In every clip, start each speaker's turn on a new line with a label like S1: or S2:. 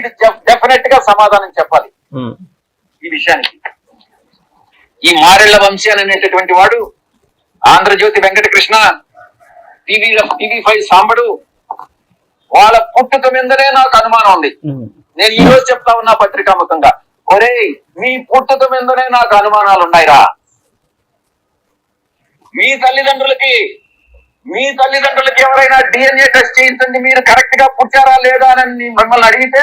S1: వీడు డెఫినెట్గా సమాధానం చెప్పాలి. ఈ విషయానికి. ఈ మారెళ్ళ వంశీ అని అనేటటువంటి వాడు Andhra Jyothy Venkatakrishna TV TV five Sambadu వాళ్ళ పుట్టుక మీదనే నాకు అనుమానం ఉంది. నేను ఈ రోజు చెప్తా ఉన్నా పత్రికాముఖంగా. ఒరేయ్ మీ పుట్టుక మీదనే నాకు అనుమానాలు ఉన్నాయిరా మీ తల్లిదండ్రులకి మీ తల్లిదండ్రులకి ఎవరైనా డిఎన్ఏ టెస్ట్ చేయించండి మీరు కరెక్ట్గా పుట్టారా లేదా అని మిమ్మల్ని అడిగితే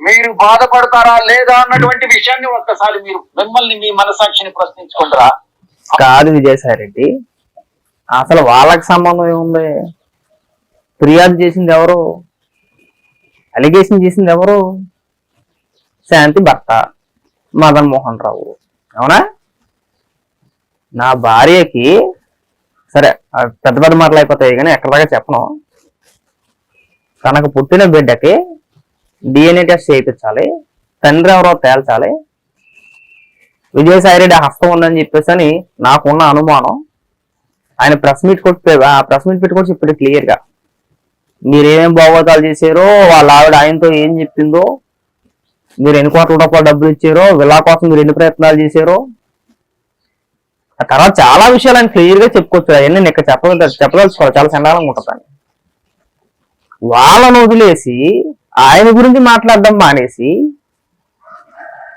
S1: మీరు బాధపడతారా లేదా అన్నటువంటి విషయాన్ని ఒక్కసారి మీరు మిమ్మల్ని మీ మనసాక్షిని ప్రశ్నించుకుంటారా?
S2: కాదు విజయసాయి రెడ్డి అసలు వాళ్ళకి సంబంధం ఏముంది? ఫిర్యాదు చేసింది ఎవరు? అలిగేషన్ చేసింది ఎవరు? శాంతి భర్త మదన్ మోహన్ రావు. అవునా? నా భార్యకి సరే పెద్ద పెద్ద మాటలు అయిపోతాయి కానీ ఎక్కడ చెప్పను. తనకు పుట్టిన బిడ్డకి డిఎన్ఏ టెస్ట్ చేయించాలి తండ్రి ఎవరో తేల్చాలి విజయసాయి రెడ్డి హస్తం ఉందని చెప్పేసి అని నాకున్న అనుమానం. ఆయన ప్రెస్ మీట్ కొట్టి ఆ ప్రెస్ మీట్ పెట్టుకోవచ్చు కూడా క్లియర్గా మీరేమేం బాగోతాలు చేశారో వాళ్ళ ఆవిడ ఆయనతో ఏం చెప్పిందో మీరు ఎన్ని కోట్ల రూపాయలు డబ్బులు ఇచ్చారో విలా కోసం మీరు ఎన్ని ప్రయత్నాలు చేశారో ఆ తర్వాత చాలా విషయాలు ఆయన క్లియర్గా చెప్పుకోవచ్చు. అవన్నీ నేను ఇక్కడ చెప్పదల చెప్పదలుచుకోవాలి. చాలా చండాలంగా ఉంటుంది వాళ్ళను వదిలేసి ఆయన గురించి మాట్లాడడం మానేసి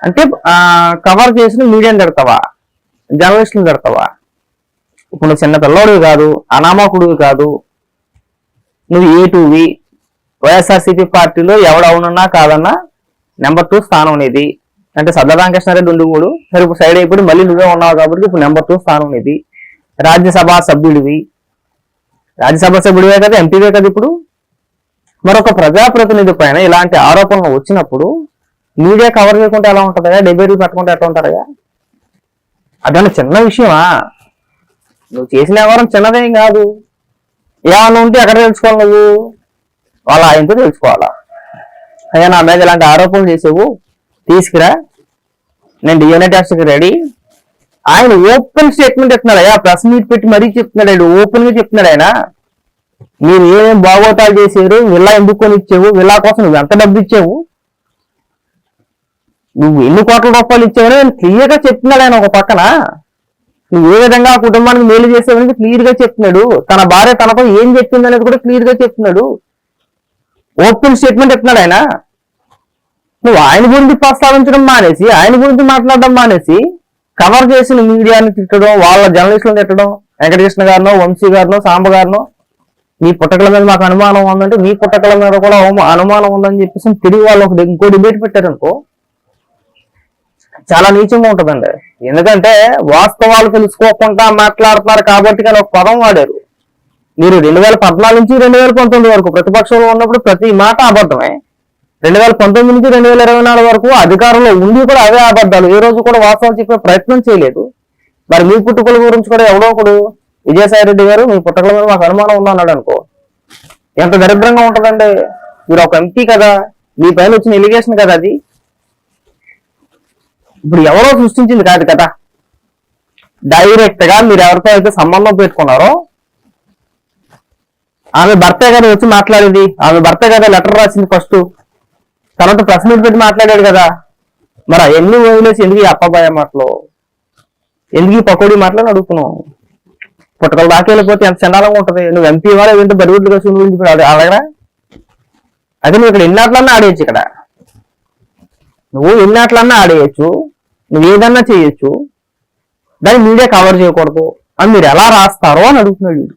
S2: అంటే కవర్ చేసిన మీడియాని తిడతావా? జర్నలిస్టులు తిడతావా? ఇప్పుడు చిన్న పిల్లోడివి కాదు అనామకుడివి కాదు. నువ్వు ఏ టూవి వైఎస్ఆర్సీపీ పార్టీలో ఎవడు కాదన్నా నెంబర్ టూ స్థానం అనేది అంటే సద్ద రామకృష్ణారెడ్డి ఉండి మూడు సరే ఇప్పుడు సైడ్ అయిపోయి మళ్ళీ నువ్వే ఉన్నావు కాబట్టి ఇప్పుడు నెంబర్ టూ స్థానం ఇది. రాజ్యసభ సభ్యుడివి. రాజ్యసభ సభ్యుడివే కదా ఎంపీవే కదా ఇప్పుడు. మరొక ప్రజాప్రతినిధి పైన ఇలాంటి ఆరోపణలు వచ్చినప్పుడు మీడియా కవర్ చేయకుంటే ఎలా ఉంటుందా డిబేట్లు పెట్టకుంటే ఎట్లా ఉంటారయ్యా? అదన్న చిన్న విషయమా? నువ్వు చేసిన వ్యవహారం చిన్నదేం కాదు. ఏమన్నా ఉంటే ఎక్కడ తెలుసుకోవాలి నువ్వు. వాళ్ళ ఆయనతో తెలుసుకోవాలా? అయ్యా నా మీద ఇలాంటి ఆరోపణలు చేసేవు. తీసుకురా. నేను డిఎన్ఏ టెస్ట్కి రెడీ ఆయన ఓపెన్ స్టేట్మెంట్ చెప్తున్నాడు అయ్యా. ప్రెస్ మీట్ పెట్టి మరీ చెప్తున్నాడు ఆయన. ఓపెన్గా చెప్తున్నాడు ఆయన. మీరు ఏమేమి బాగోతాలు చేశారు? విల్లా ఎందుకు కొని ఇచ్చావు విల్లా కోసం నువ్వు ఎంత డబ్బు ఇచ్చావు? నువ్వు ఎన్ని కోట్ల రూపాయలు ఇచ్చావని నేను క్లియర్గా చెప్తున్నాడు ఆయన ఒక పక్కన. నువ్వు ఏ విధంగా ఆ కుటుంబానికి మేలు చేసావని క్లియర్గా చెప్తున్నాడు. తన భార్య తనతో ఏం చెప్పింది అనేది కూడా క్లియర్గా చెప్తున్నాడు. ఓపెన్ స్టేట్మెంట్ చెప్తున్నాడు ఆయన. నువ్వు ఆయన గురించి ప్రస్తావించడం మానేసి ఆయన గురించి మాట్లాడడం మానేసి కవర్ చేసిన మీడియాని తిట్టడం వాళ్ళ జర్నలిస్టులను తిట్టడం వెంకటకృష్ణ గారినో వంశీ గారినో సాంబ గారినో మీ పుట్టకల మీద మాకు అనుమానం ఉందంటే మీ పుట్టకల మీద కూడా అనుమానం ఉందని చెప్పేసి తిరిగి వాళ్ళు ఒక ఇంకో డిబేట్ పెట్టారనుకో చాలా నీచంగా ఉంటుందండి. ఎందుకంటే వాస్తవాలు తెలుసుకోకుండా మాట్లాడుతున్నారు కాబట్టి కానీ ఒక పదం వాడారు. మీరు రెండు వేల పద్నాలుగు నుంచి రెండు వేల పంతొమ్మిది వరకు ప్రతిపక్షంలో ఉన్నప్పుడు ప్రతి మాట అబద్ధమే. రెండు వేల పంతొమ్మిది నుంచి రెండు వేల ఇరవై నాలుగు వరకు అధికారంలో ఉండి కూడా అవే అబద్ధాలు. ఏ రోజు కూడా వాస్తవం చెప్పే ప్రయత్నం చేయలేదు. మరి మీ పుట్టుకల గురించి కూడా ఎవడో ఒకడు విజయసాయి రెడ్డి గారు మీ పుట్టకల మీద మాకు అనుమానం ఉందా అన్నాడు అనుకో. ఎంత దరిద్రంగా ఉంటదండి. మీరు ఒక ఎంపీ కదా మీ పైన వచ్చిన ఎలిగేషన్ కదా అది. ఇప్పుడు ఎవరో సృష్టించింది కాదు కదా. డైరెక్ట్గా మీరు ఎవరితో అయితే సంబంధం పెట్టుకున్నారో ఆమె భర్తే కదా వచ్చి మాట్లాడింది. ఆమె భర్తే కదా లెటర్ రాసింది ఫస్ట్. తర్వాత ప్రెస్ మీట్ పెట్టి మాట్లాడాడు కదా. మరి అవన్నీ వదిలేసి ఎందుకు ఈ అప్పబాయ మాటలు? ఎందుకు ఈ పకోడీ మాటలు అడుగుతున్నావు? పుట్టకలు దాకా వెళ్ళిపోతే ఎంత చండాలంగా ఉంటది? నువ్వు ఎంపీ వాడు ఏంటో బరిగుడ్లు కలిసి గురించి అడగరా అదే నువ్వు ఇక్కడ ఎన్ని ఆటలన్నా ఆడేయచ్చు ఇక్కడ. నువ్వు ఎన్ని ఆటలన్నా ఆడేయచ్చు. నువ్వు ఏదన్నా చేయొచ్చు. దాన్ని మీడియా కవర్ చేయకూడదు. అని మీరు ఎలా రాస్తారో అని అడుగుతున్నాడు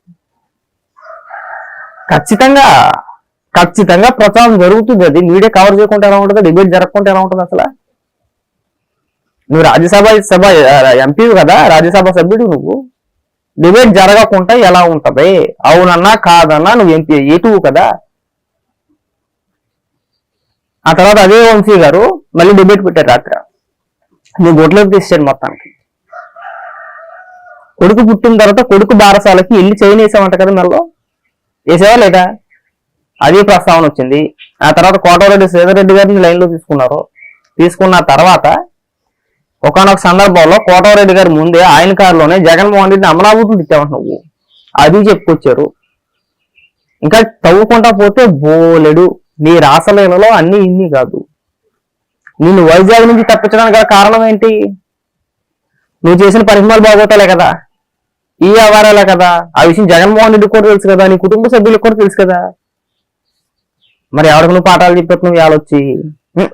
S2: ఖచ్చితంగా ఖచ్చితంగా ప్రచారం జరుగుతుంది అది. మీడియా కవర్ చేయకుండా ఎలా ఉంటుంది? డిబేట్ జరగకుండా ఎలా ఉంటుంది అసలు? నువ్వు రాజ్యసభ సభ ఎంపీ కదా? రాజ్యసభ సభ్యుడు నువ్వు. డిబేట్ జరగకుండా ఎలా ఉంటది? అవునన్నా కాదన్నా నువ్వు ఎంపీ ఏటువు కదా? ఆ తర్వాత అదే వంశీ గారు మళ్ళీ డిబేట్ పెట్టారు రాత్రి. నువ్వు గొడ్లోకి తీసాడు మొత్తానికి. కొడుకు పుట్టిన తర్వాత కొడుకు బారసాలకి వెళ్ళి చైన్ వేసామంట కదా మళ్ళీ వేసావా లేదా? అది ప్రస్తావన వచ్చింది. ఆ తర్వాత కోటరెడ్డి శ్రీధర్రెడ్డి గారిని లైన్లో తీసుకున్నారు. తీసుకున్న తర్వాత ఒకనొక సందర్భంలో కోటరెడ్డి గారి ముందే ఆయన కారులోనే జగన్మోహన్ రెడ్డిని అమరావతులు ఇచ్చావంట నువ్వు. అది చెప్పుకొచ్చారు. ఇంకా తవ్వుకుంటా పోతే బోలెడు. నీ రాసలీలలో అన్ని ఇన్ని కాదు. నిన్ను వైజాగ్ నుంచి తప్పించడానికి గల కారణం ఏంటి? నువ్వు చేసిన పరిశ్రమలు బాగోతాలే కదా. ఈ వ్యవహారాలే కదా. ఆ విషయం జగన్మోహన్ రెడ్డి కూడా తెలుసు కదా. నీ కుటుంబ సభ్యులకు కూడా తెలుసు కదా. మరి ఎవరికి నువ్వు పాఠాలు చెప్పేస్తున్నావు ఇవాళ వచ్చి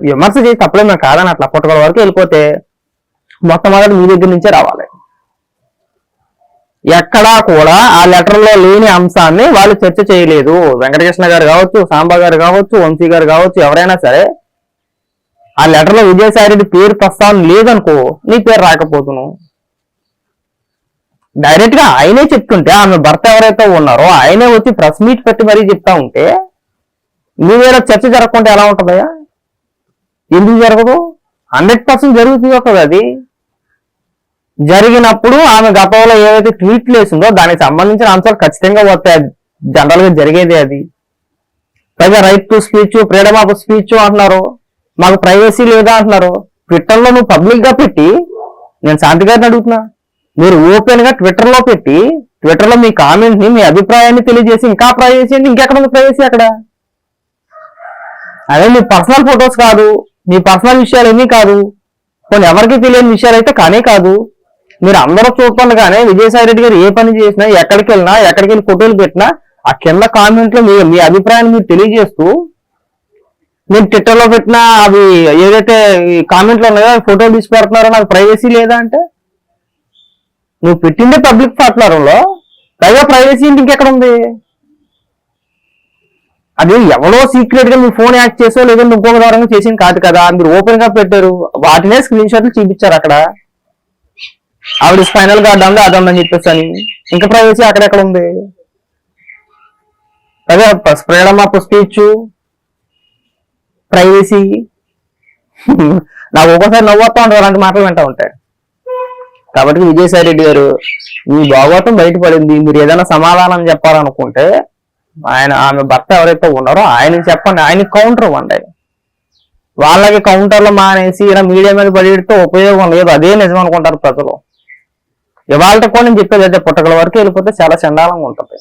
S2: విమర్శ చేసి తప్పలేదు నాకు కాదని అట్లా పుట్టగల వరకు వెళ్ళిపోతే మొట్టమొదటి మీ దగ్గర నుంచే రావాలి. ఎక్కడా కూడా ఆ లెటర్లో లేని అంశాన్ని వాళ్ళు చర్చ చేయలేదు. వెంకటకృష్ణ గారు కావచ్చు సాంబా గారు కావచ్చు వంశీ గారు కావచ్చు ఎవరైనా సరే ఆ లెటర్లో విజయసాయి రెడ్డి పేరు ప్రస్తావన లేదనుకో నీ పేరు రాకపోతును డైరెక్ట్గా ఆయనే చెప్తుంటే ఆమె భర్త ఎవరైతే ఉన్నారో ఆయనే వచ్చి ప్రెస్ మీట్ పెట్టి మరీ చెప్తా ఉంటే మీ మీద చర్చ జరగకుంటే ఎలా ఉంటుందయ్యా? ఎందుకు జరగదు? హండ్రెడ్ పర్సెంట్ జరుగుతుంది కదా అది. జరిగినప్పుడు ఆమె గతంలో ఏవైతే ట్వీట్లు వేసిందో దానికి సంబంధించిన అంశాలు ఖచ్చితంగా వస్తాయి జనరల్గా జరిగేదే అది. పైగా right to speech freedom of speech అంటున్నారు. మాకు ప్రైవసీ లేదా అంటున్నారు. ట్విట్టర్లో నువ్వు పబ్లిక్గా పెట్టి నేను శాంతి గారిని అడుగుతున్నా మీరు ఓపెన్గా ట్విట్టర్లో పెట్టి ట్విట్టర్లో మీ కామెంట్ని మీ అభిప్రాయాన్ని తెలియజేసి ఇంకా ప్రైవసీ అంటే ఇంకెక్కడ ఉంది ప్రైవసీ అక్కడ? అదే మీ పర్సనల్ ఫొటోస్ కాదు మీ పర్సనల్ విషయాలు ఏమీ కాదు కొన్ని ఎవరికి తెలియని విషయాలు అయితే కానే కాదు. మీరు అందరూ చూస్తుండగానే విజయసాయి రెడ్డి గారు ఏ పని చేసినా ఎక్కడికి వెళ్ళినా ఎక్కడికి వెళ్ళి ఫోటోలు పెట్టినా ఆ కింద కామెంట్లో మీ మీ అభిప్రాయాన్ని మీరు తెలియజేస్తూ మీరు ట్విట్టర్లో పెట్టిన అవి ఏదైతే కామెంట్లు ఉన్నాయో ఫోటోలు తీసి పెడుతున్నారో నాకు ప్రైవసీ లేదా అంటే? నువ్వు పెట్టిందే పబ్లిక్ ప్లాట్ఫారంలో పైగా ప్రైవసీ ఇంటి ఇంకెక్కడ ఉంది? అది ఎవరో సీక్రెట్గా మీ ఫోన్ యాక్ట్ చేసో లేదంటే ఇంకొక ద్వారా చేసింది కాదు కదా. మీరు ఓపెన్గా పెట్టారు. వాటినే స్క్రీన్ షాట్లు చూపించారు అక్కడ. ఆవిడ స్పైనల్ గార్డ్ ఉంది? అది ఉందని చెప్పేసి అని. ఇంకా ప్రైవసీ అక్కడెక్కడ ఉంది? అదే ఫ్రీడమ్ ఆఫ్ స్పీచ్ ప్రైవసీ నాకు ఒక్కోసారి నవ్వుతా ఉంటారు అలాంటి మాటలు వింటా ఉంటాయి కాబట్టి విజయసాయి రెడ్డి గారు మీ భాగవతం బయటపడింది. మీరు ఏదైనా సమాధానం చెప్పాలనుకుంటే ఆయన ఆమె భర్త ఎవరైతే ఉన్నారో ఆయనకి చెప్పండి. ఆయనకి కౌంటర్ ఇవ్వండి. వాళ్ళకి కౌంటర్లు మానేసి ఇలా మీడియా మీద పడితే ఉపయోగం లేదు. అదే నిజం అనుకుంటారు ప్రజలు. ఇవాళ కూడా నేను చెప్పేది అయితే పుట్టగల వరకు వెళ్ళిపోతే చాలా చండాలంగా ఉంటుంది.